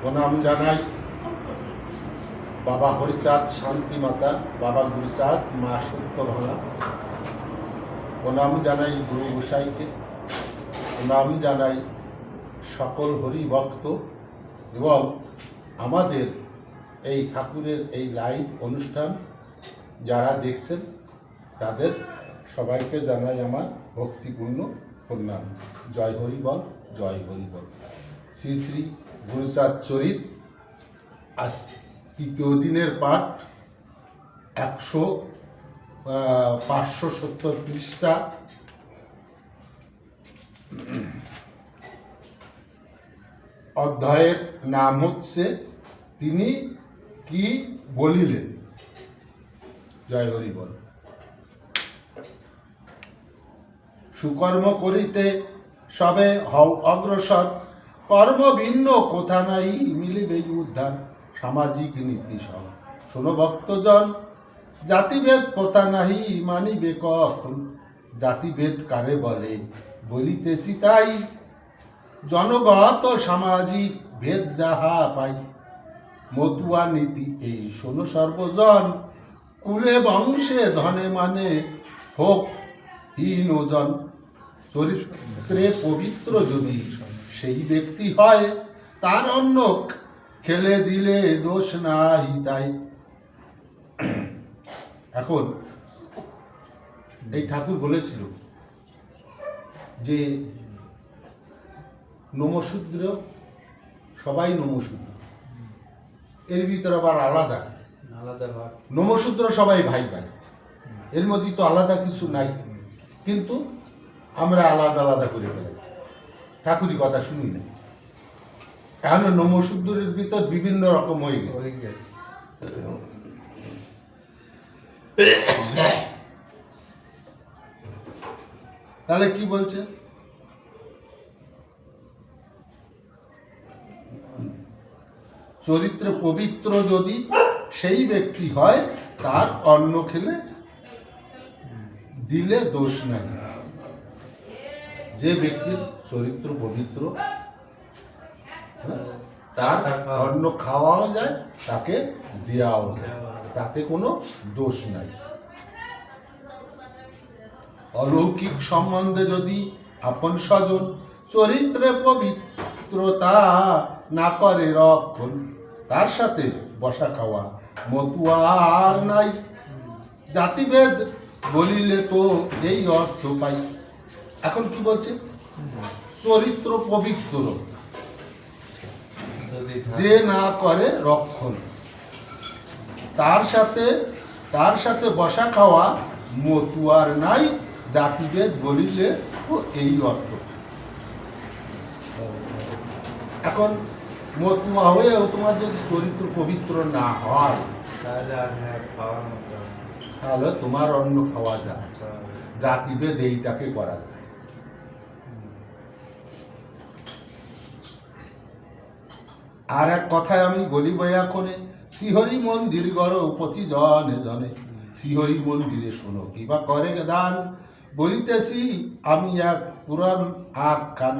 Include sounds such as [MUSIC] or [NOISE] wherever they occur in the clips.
প্রণাম জানাই। বাবা হরিচাঁদ, শান্তি মাতা, বাবা গুরুচাঁদ, মা সত্য ভাঙা প্রণাম জানাই গুরু গোসাইকে। প্রণাম জানাই সকল হরি ভক্ত এবং আমাদের এই ঠাকুরের এই লাইভ অনুষ্ঠান যারা দেখছেন, তাদের সবাইকে জানাই আমার ভক্তিপূর্ণ প্রণাম। জয় হরি বল জয় হরি বল শ্রী শ্রী গুরুচাঁদ চরিত আজ তৃতীয় দিনের পাঠ, একশো পাঁচশো সত্তর পৃষ্ঠা। অধ্যায়ের নাম হচ্ছে, তিনি কি বলিলেন? জয় হরি বল সুকর্ম করিতে সবে হও অগ্রসর কর্ম ভিন্ন, কোথা নাই, মিলিবে উদ্ধার। সামাজিক নীতি সব। শোনো ভক্তজন, জাতিভেদ প্রথা নাহি, মানিবে কখন? জাতিভেদ কারে বলে? বলিতেছি তাই। জনগত সামাজিক ভেদ যাহা পাই, মতুয়া নীতি এই। শোনো সর্বজন, কুলে বংশে ধনে মানে হোক হীনজন চরিত্রে পবিত্র যদি সেই ব্যক্তি হয় তার অন্য খেলে দিলে দোষ নাই তাই। এখন এই ঠাকুর বলেছিল যে নমশূদ্র সবাই নমশূদ্র। এর ভিতরে আবার আলাদা। নমশূদ্র সবাই ভাই ভাই। এর মধ্যে তো আলাদা কিছু নাই। কিন্তু আমরা আলাদা আলাদা করে ফেলেছি। ঠাকুরই কথা শুনি না কারণ নমশূদ্রের ভিতর বিভিন্ন রকম হয়ে গেছে। তাহলে কি বলছে? চরিত্র পবিত্র যদি সেই ব্যক্তি হয় তার অন্ন খেলে দিলে দোষ নাই। যে ব্যক্তির চরিত্র পবিত্র হ্যাঁ, তার অন্ন খাওয়াও যায় তাকে দেওয়াও যায়। তাতে কোনো দোষ নাই। অলৌকিক সম্বন্ধে যদি আপন স্বজন চরিত্রে পবিত্রতা না করে রক্ষণ তার সাথে বসা খাওয়া মতুয়ার নাই। জাতিভেদ বলিলে তো এই অর্থ পাই। এখন কি বলছে? চরিত্র পবিত্র। যে না করে রক্ষণ। তার সাথে তার সাথে বসা খাওয়া মতুয়ার নাই জাতিভেদ বলিলে ও এই অর্থ। এখন মতুয়া হয়েও তোমার যদি চরিত্র পবিত্র না হয় তাহলে হ্যাঁ তাহলে তোমার অন্ন খাওয়া যায়। জাতিভেদ এইটাকে করা যায়। আর এক কথায় আমি বলি বয়াক্ষণে শ্রীহরি মন্দির গড় প্রতি জনে জনে। শ্রীহরি মন্দিরে শোনো কিবা করে গে দান? বলিতেছি আমি এক পুরাণ আক খান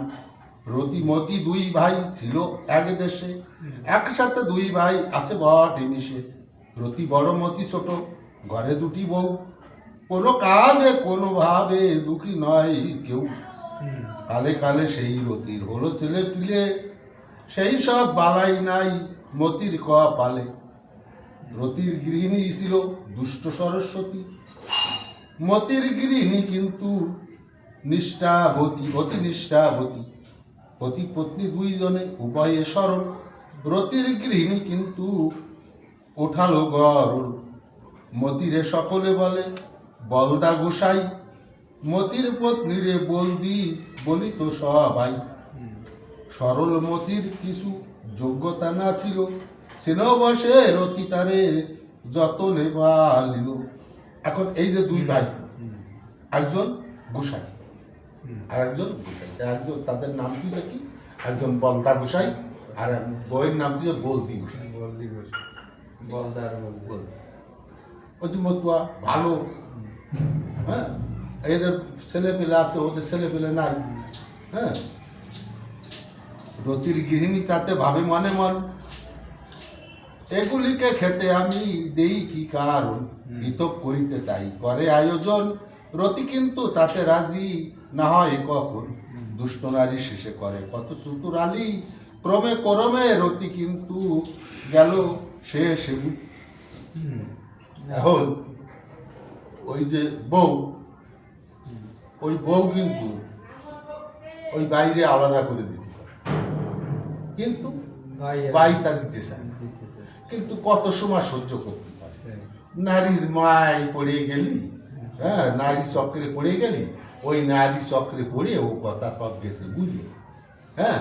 রতিমতি দুই ভাই ছিল এক দেশে একসাথে দুই ভাই আসে বটে মিশে রতি বড় মতি ছোট ঘরে দুটি বউ। কোনো কাজে কোনোভাবে দুঃখী নয় কেউ। কালে কালে সেই রতির হলো ছেলে পিলে সেই সব বালাই নাই মতির ক পালে। রতির গৃহিণী ছিল দুষ্ট সরস্বতী। মতির গৃহিণী কিন্তু নিষ্ঠাবতী অতি নিষ্ঠাবতী পতি পত্নী দুইজনে উভয়ে সরল। রতির গৃহিণী কিন্তু ওঠালো গরল। মতিরে সকলে বলে, বলদা গোসাই, মতির পত্নীরে বলদি বলি তো সবাই। সরল মতির কিছু যোগ্যতা না ছিল সেন বসে রতি তারে যতনে বালিল এখন এই যে দুই ভাই একজন গোসাই আর একজন গোসাই। একজন তাদের নাম কি কি? একজন বলদা গোসাই আর বইয়ের নাম কি বলদি গোসাই? বলদি বসে বলদার বলদি। বলদি। ওই যে মতুয়া ভালো। হ্যাঁ? এদের ছেলে পেলে আছে ওদের ছেলে পেলে নাই। হ্যাঁ? রতির গৃহিণী তাতে ভাবে মনে মন। এগুলিকে খেতে আমি দেই কি কারণ? বিতক করিতে তাই করে আয়োজন। রতি কিন্তু তাতে রাজি না হয় কখন? দুষ্ট নারী শেষে করে, কত চতুর আলী ক্রমে ক্রমে রতি কিন্তু গেল, সে এখন ওই যে বউ, ওই বউ কিন্তু ওই বাইরে আলাদা করে পারে কিন্তু ভাই বাই তা দিতে চায় না। কিন্তু কত সময় সহ্য করতে পারে? নারীর মায় পড়ে গেলি হ্যাঁ নারী চক্রে পড়ে গেলি ওই নারী চক্রে পড়ে ও কথা পাক গেছে বুঝলি হ্যাঁ?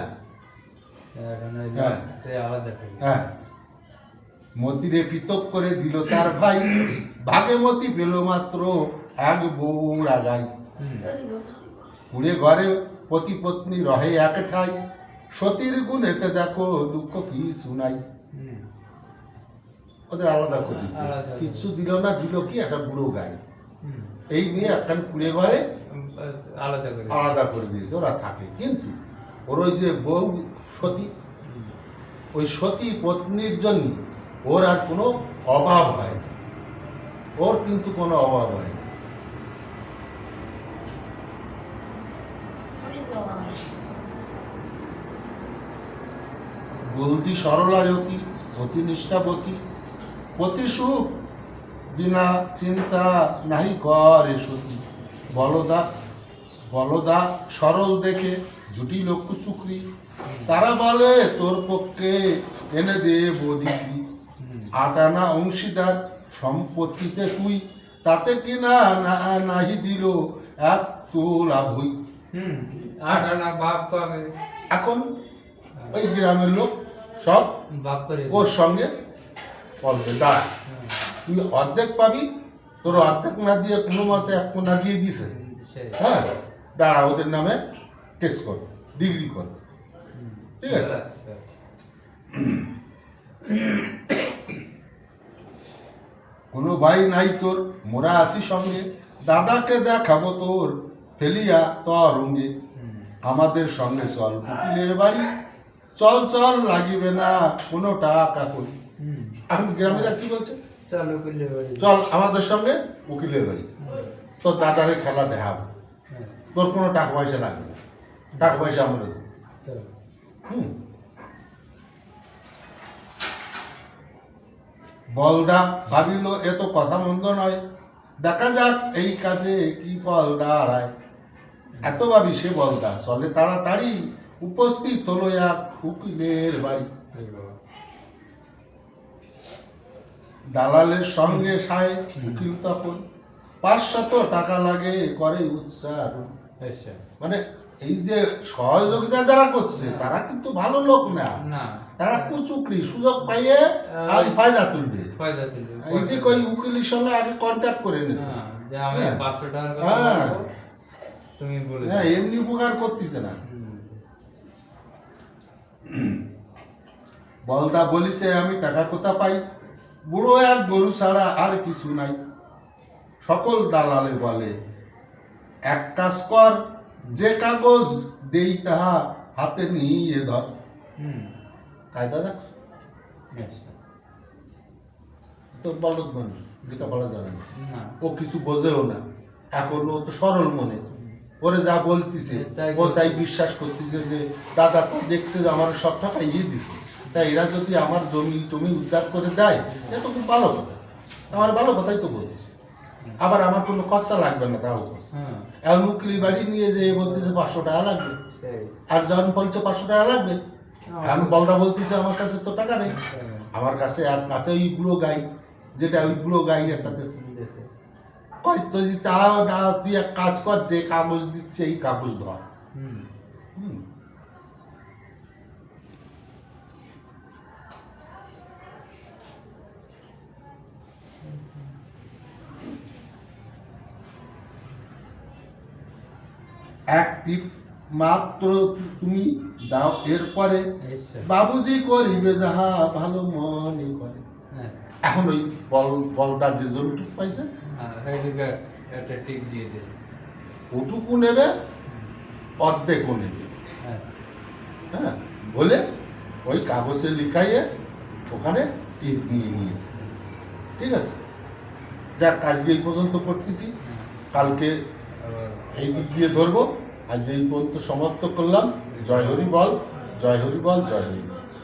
হ্যাঁ। সে আলাদা করে। হ্যাঁ। মতিরে পৃথক করে দিল তার ভাই ভাগে মতি পেল মাত্র এক বউড়া গাই পুড়ে ঘরে পতি পত্নী রহে এক ঠাই। সতীর গুণেতে দেখো দুঃখ কি শুনাই ওদের আলাদা করে। কিছু দিল না দিল কি? একটা বুড়ো গাই। এই নিয়ে একখান কুড়ে ঘরে আলাদা করে আলাদা করে দিয়েছে ওরা থাকে। কিন্তু ওর ওই যে বউ সতী ওই সতী পত্নীর জন্য ওর আর কোনো অভাব হয় না। ওর কিন্তু কোনো অভাব হয় না। বলতি সরলায়তী অতি নিষ্ঠাবতী। পতি সুখ বিনা চিন্তা নাহি করে সতী বলদা বলদা সরল দেখে জুটি লক্ষ্য চুকরি তারা বলে তোর পক্ষে এনে দে বদিকি আটানা অংশীদার সম্পত্তিতে তুই। তাতে কিনা না নাহি দিল এক তোলা ভই। হুম আর না বাপ পাবে এখন ওই গ্রামের লোক সব ওর সঙ্গে বলবে দাঁড়া। তুই অর্ধেক পাবি তোর অর্ধেক না দিয়ে কোনো মতে এক কোনা দিয়ে দিছে। হ্যাঁ দাঁড়া ওদের নামে টেস্ট কর ডিগ্রি কর। ঠিক আছে? আচ্ছা। কোনো ভাই নাই তোর মোরা আসি সঙ্গে। দাদাকে দেখাবো তোর ফেলিয়া তর অঙ্গে আমাদের সঙ্গে চল উকিলের বাড়ি। চল চল লাগিবে না কোনো টাকা করি এখন গ্রামেরা কি বলছে? চালু আমাদের সঙ্গে উকিলের বাড়ি। তোর দাদারে খেলা দেখাবো। তোর কোনো টাকা পয়সা লাগবে টাকা পয়সা আমরা হুম। বলদা ভাবিল এ তো কথা মন্দ নয়। দেখা যাক এই কাজে কি ফল দাঁড়ায়। এত ভাবি সে বলদা চলে তাড়াতাড়ি। উপস্থিত হলো এক উকিলের বাড়ি। দালালের সঙ্গে সায় উকিল তখন পাঁচশত টাকা লাগে করে উচ্চারণ। আচ্ছা। মানে এই যে সহযোগিতা যারা করছে তারা কিন্তু ভালো লোক না। তারা কুচুকরি সুযোগ পাইয়ে আর ফায়দা তুলবে। এদিকে ওই উকিলের সঙ্গে আগে কন্ট্যাক্ট করে নিয়েছে হ্যাঁ, হ্যাঁ। হ্যাঁ। হ্যাঁ। এমনি উপকার করতেছে না। [CLEARS THROAT] বলদা বলিছে আমি টাকা কোথা পাই? বুড়ো এক গরু ছাড়া আর কিছু নাই। সকল দালালে বলে এক কাজ কর যে কাগজ দেই তাহা হাতে নিয়ে ধর। কায়দা দেখ। তো বলদ মানুষ লেখাপড়া জানে না। না। ও কিছু বোঝেও না। এখন ও তো সরল মনে। ওরে যা বলতিছে তাই ও তাই বিশ্বাস করতেছে যে দাদা তো দেখছে যে আমার সব টাকা ইয়ে দিছে। তাই এরা যদি আমার জমি টমি উদ্ধার করে দেয় এটা তো খুব ভালো কথা। আমার ভালো কথাই তো বলতেছে। আবার আমার কোনো খরচা লাগবে না তাও। হ্যাঁ। এখন উকিলি বাড়ি নিয়ে যে বলতেছে পাঁচশো টাকা লাগবে। আর যখন বলছে পাঁচশো টাকা লাগবে আমি বলদা বলতেছে আমার কাছে তো টাকা নেই। হ্যাঁ, আমার কাছে আর কাছে ওই বুড়ো গাই যেটা ওই বুড়ো গাই একটা দেশে। হয়তো যদি না তুই এক কাজ কর যে কাগজ দিচ্ছে এই কাগজ ধর। এক টিপ মাত্র তুমি দাও এরপরে। বাবুজি করিবে যাহা ভালো মনে করে। হ্যাঁ, এখন ওই বল বলদা যে জরুরটুক পাইছে। হ্যাঁ, এইদিকে একটা টিপ দিয়ে দিল। ওটুকু নেবে অর্ধেকও নেবে। আচ্ছা হ্যাঁ বলে ওই কাগজে লিখাইয়ে ওখানে টিপ নিয়ে নিয়েছে। ঠিক আছে? যাক আজকে এই পর্যন্ত করতেছি। কালকে এই দিক দিয়ে ধরবো। আজ এই পর্যন্ত সমাপ্ত করলাম। জয় হরি বল জয় হরি বল জয় হরি বল।